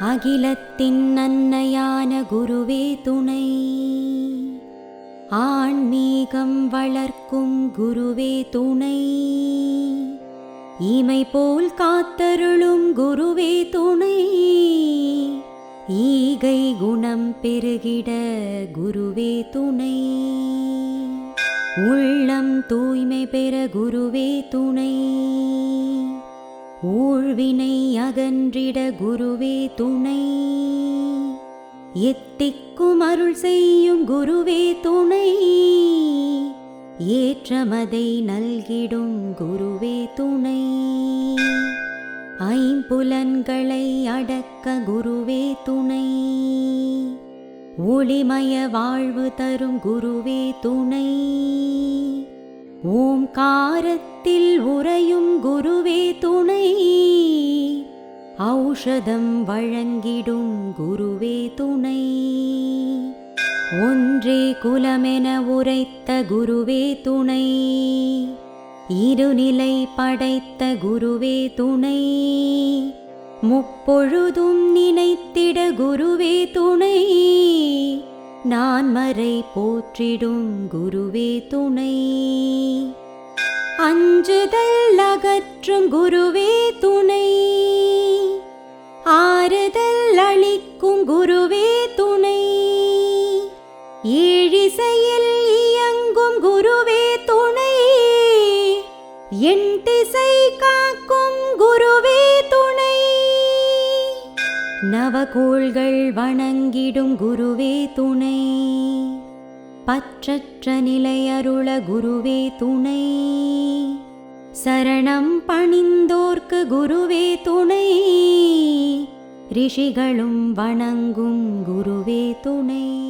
அகிலத்தின் நன்னையான குருவே துணை. ஆன்மீகம் வளர்க்கும் குருவே துணை. இமை போல் காத்தருளும் குருவே துணை. ஈகை குணம் பெருகிட குருவே துணை. உள்ளம் தூய்மை பெற குருவே துணை. ஊழ்வினை அகன்றிட குருவே துணை. எத்திக்கும் அருள் செய்யும் குருவே துணை. ஏற்றமதை நல்கிடும் குருவே துணை. ஐம்புலன்களை அடக்க குருவே துணை. ஒளிமய வாழ்வு தரும் குருவே துணை. ஓம்காரத்தில் உறையும் குருவே துணை. ஔஷதம் வழங்கிடும் குருவே துணை. ஒன்றே குலமென உரைத்த குருவே துணை. இருநிலை படைத்த குருவே துணை. முப்பொழுதும் நினைத்திட குருவே துணை. நான் மறை போற்றிடும் குருவே துணை. அஞ்சுதல் அகற்றும் குருவே துணை. ஆறுதல் அளிக்கும் குருவே துணை. ஏழிசையில் இயங்கும் குருவே துணை. என் திசை காக்கும் குருவே நவகோள்கள் வணங்கிடும் குருவே துணை. பற்றற்ற நிலையருள குருவே துணை. சரணம் பணிந்தோர்க்கு குருவே துணை. ரிஷிகளும் வணங்கும் குருவே துணை.